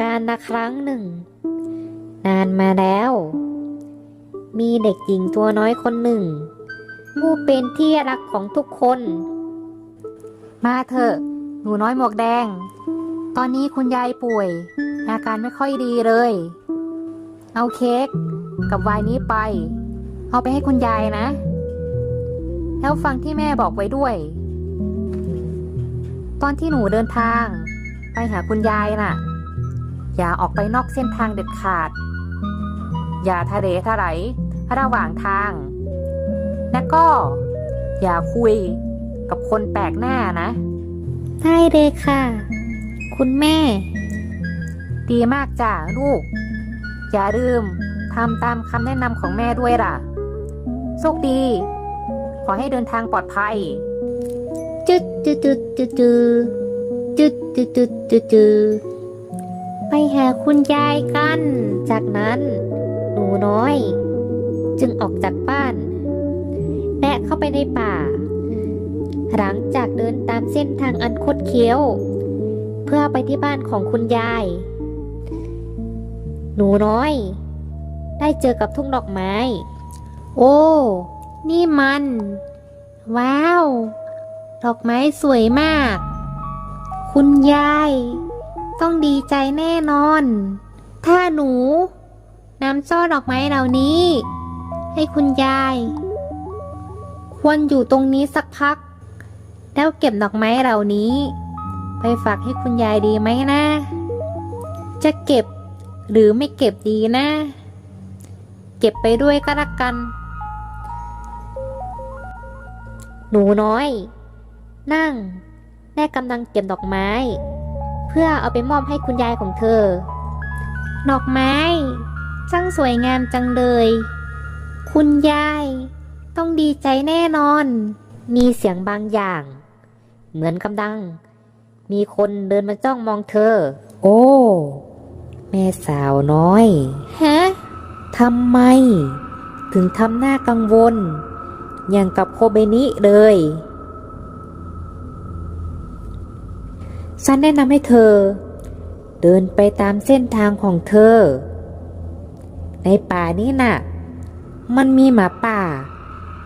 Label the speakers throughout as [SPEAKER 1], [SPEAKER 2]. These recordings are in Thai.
[SPEAKER 1] การละครั้งหนึ่ง นานมาแล้ว มีเด็กหญิงตัวน้อยคนหนึ่ง ผู้เป็นที่รักของทุกคน
[SPEAKER 2] มาเถอะ หนูน้อยหมวกแดง ตอนนี้คุณยายป่วย อาการไม่ค่อยดีเลย เอาเค้กกับไวน์นี้ไป เอาไปให้คุณยายนะ แล้วฟังที่แม่บอกไว้ด้วย ตอนที่หนูเดินทาง ไปหาคุณยายน่ะ อย่าออกไปนอกเส้นทางเด็ดขาด อย่าทะเลทลายระหว่างทาง และก็ อย่าคุยกับคนแปลกหน้านะ
[SPEAKER 1] ได้เลยค่ะ คุณแม่
[SPEAKER 2] ดีมากจ้ะลูก อย่าลืมทำตามคำแนะนำของแม่ด้วยล่ะโชคดี ขอให้เดินทางปลอดภัย
[SPEAKER 1] จุดจุดจุดจุดจุดจุดจุดจุดจุดจุด ไปหาคุณยายกัน จากนั้นหนูน้อย จึงออกจากบ้านและเข้าไปในป่า หลังจากเดินตามเส้นทางอันคดเคี้ยว เพื่อไปที่บ้านของคุณยาย หนูน้อย ได้เจอกับทุ่งดอกไม้ โอ้ นี่มัน ว้าว ดอกไม้สวยมาก คุณยาย ต้องดีใจแน่นอน ถ้าหนูนำช่อดอกไม้เหล่านี้ ให้คุณยาย ควรอยู่ตรงนี้สักพัก แล้วเก็บดอกไม้เหล่านี้ ไปฝากให้คุณยายดีไหมนะ จะเก็บหรือไม่เก็บดีนะ เก็บไปด้วยก็แล้วกัน หนูน้อย นั่งแม่กำลังเก็บดอกไม้ เพื่อเอาไปมอบให้คุณยายของเธอ ดอกไม้ช่างสวยงามจังเลย คุณยาย ต้องดีใจแน่นอน มีเสียงบางอย่าง เหมือนกำลัง มีคนเดินมาจ้องมองเธอ โอ้ แม่สาวน้อยฮะทำไม ถึงทำหน้ากังวล อย่างกับโคเบนิเลย ฉันแนะนำให้เธอ เดินไปตามเส้นทางของเธอ ในป่านี้น่ะ มันมีหมาป่า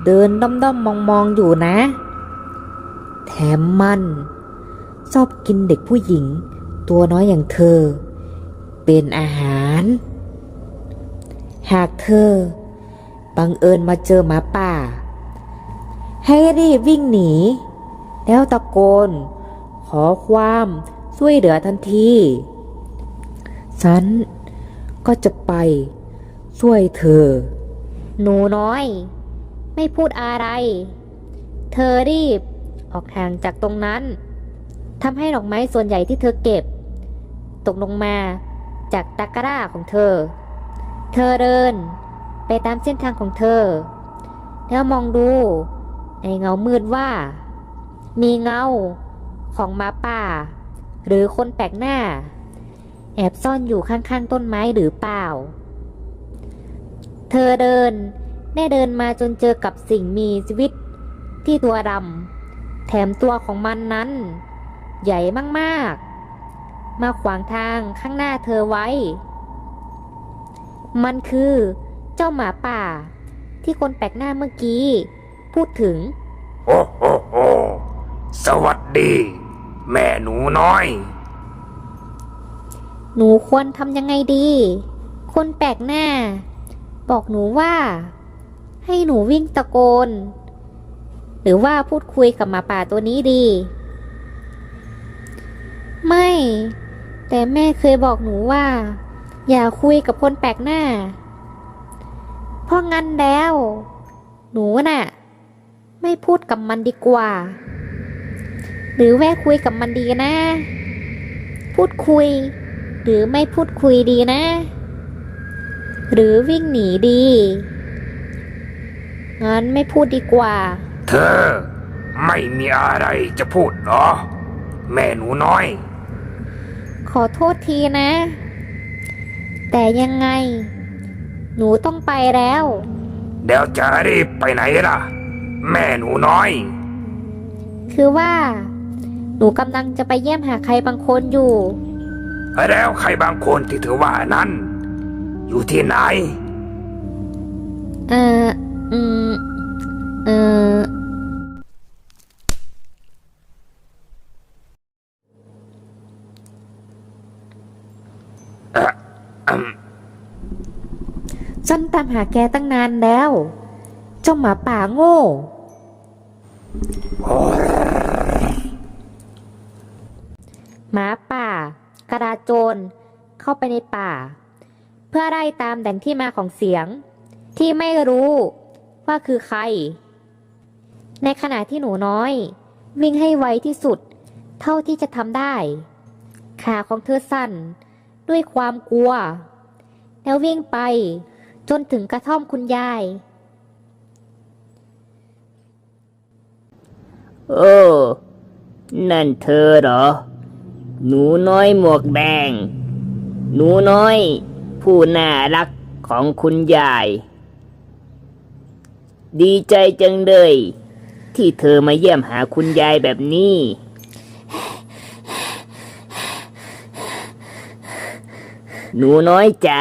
[SPEAKER 1] เดินด้อมๆมองๆอยู่นะ แถมมัน ชอบกินเด็กผู้หญิง ตัวน้อยอย่างเธอ เป็นอาหาร หากเธอ บังเอิญมาเจอหมาป่า ให้รีบวิ่งหนี แล้วตะโกน ขอความช่วยเหลือทันที ฉันก็จะไปช่วยเธอ หนูน้อย ไม่พูดอะไร เธอรีบออกห่างจากตรงนั้นทำให้ดอกไม้ส่วนใหญ่ที่เธอเก็บ ตกลงมาจากตะกร้าของเธอ เธอเดินไปตามเส้นทางของเธอ แล้วมองดูในเงามืดว่า มีเงา ของหมาป่า หรือคนแปลกหน้า แอบซ่อนอยู่ข้างๆต้นไม้หรือเปล่า เธอเดินได้เดินมาจนเจอกับสิ่งมีชีวิตที่ตัวดำแถมตัวของมันนั้น ใหญ่มากๆ มาขวางทางข้างหน้าเธอไว้ มันคือเจ้าหมาป่า ที่คนแปลกหน้าเมื่อกี้ พูดถึง
[SPEAKER 3] โอ้โหโหสวัสดี แม่หนูน้อย
[SPEAKER 1] หนูควรทำยังไงดี คนแปลกหน้า บอกหนูว่า ให้หนูวิ่งตะโกน หรือว่าพูดคุยกับหมาป่าตัวนี้ดี ไม่ แต่แม่เคยบอกหนูว่า อย่าคุยกับคนแปลกหน้า เพราะงั้นแล้ว หนูน่ะ ไม่พูดกับมันดีกว่า หรือแวะคุยกับมันดีนะ พูดคุย หรือไม่พูดคุยดีนะ หรือวิ่งหนีดี งั้นไม่พูดดีกว่า
[SPEAKER 3] เธอ ไม่มีอะไรจะพูดเหรอ แม่หนูน้อย
[SPEAKER 1] ขอโทษทีนะ แต่ยังไง หนูต้องไปแล้ว
[SPEAKER 3] เดี๋ยวจะรีบไปไหนล่ะ แม่หนูน้อย
[SPEAKER 1] คือว่าห นูกำลังจะไปเยี่ยมหาใครบางคนอยู่
[SPEAKER 3] แล้วใครบางคนที่เธอว่านั้น อยู่ที่ไหน
[SPEAKER 2] เอออืม เออ
[SPEAKER 1] ฉันตามหาแกตั้งนานแล้ว เจ้าหมาป่าโง่ หมาป่า กระดาโจร เข้าไปในป่า เพื่อไล่ตามแหล่งที่มาของเสียง ที่ไม่รู้ว่าคือใคร ในขณะที่หนูน้อย วิ่งให้ไวที่สุด เท่าที่จะทำได้ ขาของเธอสั่น ด้วยความกลัว แล้ววิ่งไปจนถึงกระท่อมคุณยาย
[SPEAKER 4] โอ้นั่นเธอเหรอ หนูน้อยหมวกแดง หนูน้อย ผู้น่ารักของคุณยาย ดีใจจังเลย ที่เธอมาเยี่ยมหาคุณยายแบบนี้ หนูน้อยจ๋า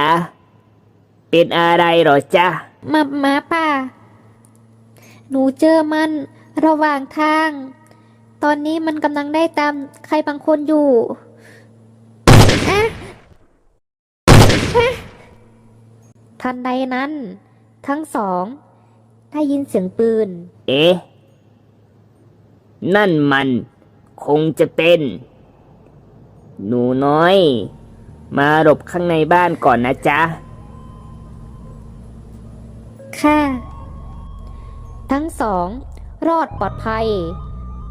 [SPEAKER 4] เป็นอะไรหรอจ๊ะ
[SPEAKER 1] มามาป่า หนูเจอมันระหว่างทาง ตอนนี้มันกำลังได้ตามใครบางคนอยู่อะอะทันใดนั้น ทั้งสอง ได้ยินเสียงปืน
[SPEAKER 4] เอ๊ะ นั่นมัน คงจะเป็น หนูน้อย มาหลบข้างในบ้านก่อนนะจ๊ะ
[SPEAKER 1] ค่ะ ทั้งสอง รอดปลอดภัย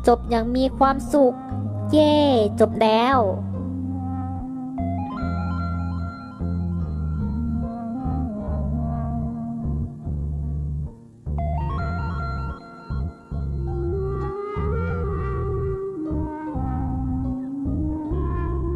[SPEAKER 1] จบอย่างมีความสุข เย่จบแล้ว